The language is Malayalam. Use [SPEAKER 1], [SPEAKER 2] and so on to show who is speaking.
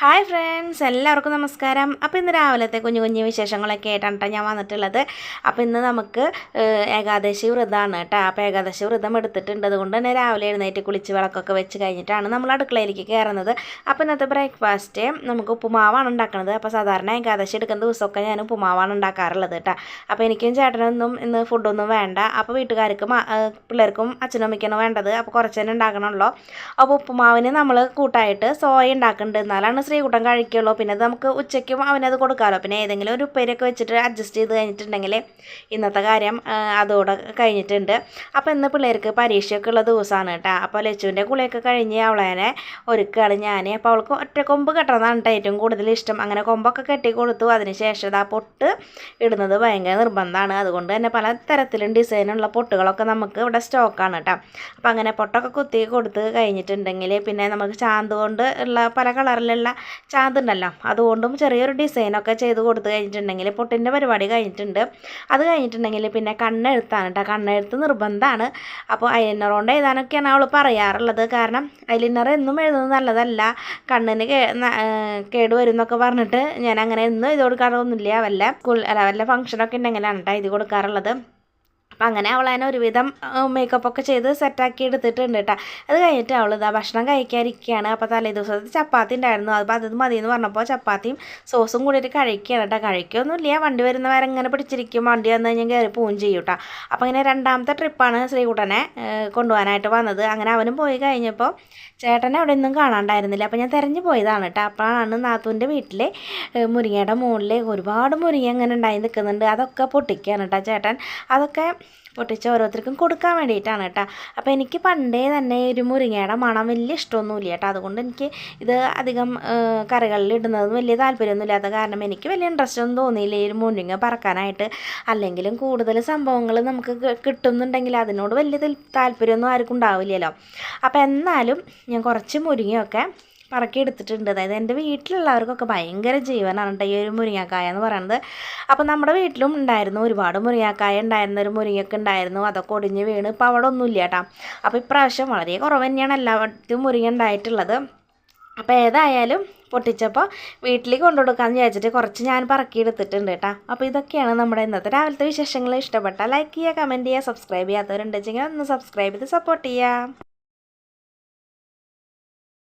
[SPEAKER 1] ഹായ് ഫ്രണ്ട്സ് എല്ലാവർക്കും നമസ്കാരം. അപ്പോൾ ഇന്ന് രാവിലത്തെ കുഞ്ഞു കുഞ്ഞു വിശേഷങ്ങളൊക്കെ ആയിട്ടാണ് ഞാൻ വന്നിട്ടുള്ളത്. അപ്പോൾ ഇന്ന് നമുക്ക് ഏകാദശി വ്രതമാണ് കേട്ടോ അപ്പോൾ ഏകാദശി വ്രതം എടുത്തിട്ടുണ്ട് അതുകൊണ്ട് തന്നെ രാവിലെ എഴുന്നേറ്റ് കുളിച്ച് വിളക്കൊക്കെ വെച്ച് കഴിഞ്ഞിട്ടാണ് നമ്മൾ അടുക്കളയിലേക്ക് കയറുന്നത്. അപ്പോൾ ഇന്നത്തെ ബ്രേക്ക്ഫാസ്റ്റ് നമുക്ക് ഉപ്പുമാവാണ് ഉണ്ടാക്കുന്നത് അപ്പോൾ സാധാരണ ഏകാദശി എടുക്കുന്ന ദിവസമൊക്കെ ഞാൻ ഉപ്പുമാവാണ് ഉണ്ടാക്കാറുള്ളത് കേട്ടോ അപ്പോൾ എനിക്കും ചേട്ടനൊന്നും ഇന്ന് ഫുഡൊന്നും വേണ്ട. അപ്പോൾ വീട്ടുകാർക്കും പിള്ളേർക്കും അച്ഛനും അമ്മയ്ക്കാണ് വേണ്ടത്. അപ്പോൾ കുറച്ച് തന്നെ ഉണ്ടാക്കണമല്ലോ അപ്പോൾ ഉപ്പുമാവിന് നമ്മൾ കൂട്ടായിട്ട് സോയ ഉണ്ടാക്കുന്നുണ്ട് ശ്രീകുട്ടൻ കഴിക്കുള്ളൂ. പിന്നെ അത് നമുക്ക് ഉച്ചയ്ക്കും അവനത് കൊടുക്കാമല്ലോ പിന്നെ ഏതെങ്കിലും ഒരു ഉപ്പേരിയൊക്കെ വെച്ചിട്ട് അഡ്ജസ്റ്റ് ചെയ്ത് കഴിഞ്ഞിട്ടുണ്ടെങ്കിൽ ഇന്നത്തെ കാര്യം അതോടെ കഴിഞ്ഞിട്ടുണ്ട്. അപ്പോൾ ഇന്ന് പിള്ളേർക്ക് പരീക്ഷയൊക്കെ ഉള്ള ദിവസമാണ് കേട്ടോ. അപ്പോൾ ലച്ചുവിന്റെ കുളിയൊക്കെ കഴിഞ്ഞ് അവളേനെ ഒരുക്കുകയാണ് ഞാൻ അപ്പോൾ അവൾക്ക് ഒറ്റ കൊമ്പ് കെട്ടണതാണ് കേട്ടോ ഏറ്റവും കൂടുതൽ ഇഷ്ടം. അങ്ങനെ കൊമ്പൊക്കെ കെട്ടി കൊടുത്തു. അതിനുശേഷം ആ പൊട്ട് ഇടുന്നത് ഭയങ്കര നിർബന്ധമാണ്. അതുകൊണ്ട് തന്നെ പല തരത്തിലും ഡിസൈനുള്ള പൊട്ടുകളൊക്കെ നമുക്ക് ഇവിടെ സ്റ്റോക്കാണ് കേട്ടോ. അപ്പോൾ അങ്ങനെ പൊട്ടൊക്കെ കുത്തി കൊടുത്ത് കഴിഞ്ഞിട്ടുണ്ടെങ്കിൽ പിന്നെ നമുക്ക് ചാന്ത് കൊണ്ട് ഉള്ള പല കളറിലുള്ള ചാന്ത് ഉണ്ടല്ലോ അതുകൊണ്ടും ചെറിയൊരു ഡിസൈനൊക്കെ ചെയ്ത് കൊടുത്ത് കഴിഞ്ഞിട്ടുണ്ടെങ്കിൽ പൊട്ടിന്റെ പരിപാടി കഴിഞ്ഞിട്ടുണ്ട്. അത് കഴിഞ്ഞിട്ടുണ്ടെങ്കിൽ പിന്നെ കണ്ണെഴുത്താണ് കേട്ടോ. കണ്ണെഴുത്ത് നിർബന്ധമാണ്. അപ്പോൾ ഐലൈനർ കൊണ്ട് എഴുതാനൊക്കെയാണ് അവൾ പറയാറുള്ളത്. കാരണം ഐലൈനർ എന്നും എഴുതുന്നത് നല്ലതല്ല. കണ്ണിന് കേടുവരും കേട് വരും എന്നൊക്കെ പറഞ്ഞിട്ട് ഞാൻ അങ്ങനെ എന്നും എഴുതി കൊടുക്കാറൊന്നുമില്ല. വല്ല സ്കൂൾ അല്ല വല്ല ഫംഗ്ഷനൊക്കെ ഉണ്ടെങ്കിലാണ് കേട്ടോ എഴുതി കൊടുക്കാറുള്ളത്. അപ്പം അങ്ങനെ അവൾ അതിനെ ഒരുവിധം മേക്കപ്പ് ഒക്കെ ചെയ്ത് സെറ്റാക്കി എടുത്തിട്ടുണ്ട് കേട്ടോ അത് കഴിഞ്ഞിട്ട് അവൾ ഇതാ ഭക്ഷണം കഴിക്കാതിരിക്കുകയാണ് അപ്പോൾ തലേ ദിവസത്തെ ചപ്പാത്തി ഉണ്ടായിരുന്നു. അപ്പോൾ അത് മതി എന്ന് പറഞ്ഞപ്പോൾ ചപ്പാത്തിയും സോസും കൂടിയിട്ട് കഴിക്കുകയാണ് കേട്ടോ കഴിക്കുകയൊന്നുമില്ല വണ്ടി വരുന്നവരെ ഇങ്ങനെ പിടിച്ചിരിക്കും. വണ്ടി വന്ന് കഴിഞ്ഞാൽ കയറി പോവുകയും ചെയ്യും കേട്ടോ അപ്പോൾ ഇങ്ങനെ രണ്ടാമത്തെ ട്രിപ്പാണ് ശ്രീകുട്ടനെ കൊണ്ടുപോകാനായിട്ട് വന്നത്. അങ്ങനെ അവനും പോയി കഴിഞ്ഞപ്പോൾ ചേട്ടനെ അവിടെ ഒന്നും കാണാണ്ടായിരുന്നില്ല. അപ്പോൾ ഞാൻ തിരഞ്ഞു പോയതാണ് കേട്ടോ അപ്പോഴാണ് നാത്തൂന്റെ വീട്ടിൽ മുരിങ്ങയുടെ മുകളിൽ ഒരുപാട് മുരിങ്ങ അങ്ങനെ ഉണ്ടായി നിൽക്കുന്നുണ്ട്. അതൊക്കെ പൊട്ടിക്കുകയാണ് കേട്ടോ ചേട്ടൻ. അതൊക്കെ പൊട്ടിച്ച് ഓരോരുത്തർക്കും കൊടുക്കാൻ വേണ്ടിയിട്ടാണ് കേട്ടോ. അപ്പോൾ എനിക്ക് പണ്ടേ തന്നെ ഒരു മുരിങ്ങയുടെ മണം വലിയ ഇഷ്ടമൊന്നുമില്ല കേട്ടോ. അതുകൊണ്ട് എനിക്ക് ഇത് അധികം കറികളിൽ ഇടുന്നതും വലിയ താല്പര്യമൊന്നും ഇല്ലാത്ത കാരണം എനിക്ക് വലിയ ഇൻട്രസ്റ്റ് ഒന്നും തോന്നിയില്ല ഈ മുരിങ്ങ പറക്കാനായിട്ട്. അല്ലെങ്കിലും കൂടുതൽ സംഭവങ്ങൾ നമുക്ക് കിട്ടുന്നുണ്ടെങ്കിൽ അതിനോട് വലിയ താല്പര്യമൊന്നും ആർക്കും ഉണ്ടാവില്ലല്ലോ. അപ്പോൾ എന്നാലും ഞാൻ കുറച്ച് മുരിങ്ങയൊക്കെ പറക്കി എടുത്തിട്ടുണ്ട് അതായത് എന്റെ വീട്ടിലുള്ളവർക്കൊക്കെ ഭയങ്കര ജീവനാണ് കേട്ടോ ഈ ഒരു മുരിങ്ങക്കായ എന്ന് പറയുന്നത് അപ്പോൾ നമ്മുടെ വീട്ടിലും ഉണ്ടായിരുന്നു ഒരുപാട് മുരിങ്ങക്കായ ഉണ്ടായിരുന്ന ഒരു മുരിങ്ങയൊക്കെ ഉണ്ടായിരുന്നു അതൊക്കെ ഒടിഞ്ഞ് വീണ് ഇപ്പോൾ അവിടെ ഒന്നുമില്ല കേട്ടോ. അപ്പോൾ ഇപ്രാവശ്യം വളരെ കുറവ് തന്നെയാണ് എല്ലായിടത്തും മുരിങ്ങ ഉണ്ടായിട്ടുള്ളത്. അപ്പോൾ ഏതായാലും പൊട്ടിച്ചപ്പോൾ വീട്ടിലേക്ക് കൊണ്ടുകൊടുക്കാമെന്ന് വിചാരിച്ചിട്ട് കുറച്ച് ഞാൻ പറക്കി എടുത്തിട്ടുണ്ട് കേട്ടോ. അപ്പോൾ ഇതൊക്കെയാണ് നമ്മുടെ ഇന്നത്തെ രാവിലത്തെ വിശേഷങ്ങൾ. ഇഷ്ടപ്പെട്ടാൽ ലൈക്ക് ചെയ്യുക കമന്റ് ചെയ്യുക സബ്സ്ക്രൈബ് ചെയ്യാത്തവരുണ്ടെങ്കിൽ ഒന്ന് സബ്സ്ക്രൈബ് ചെയ്ത് സപ്പോർട്ട് ചെയ്യുക.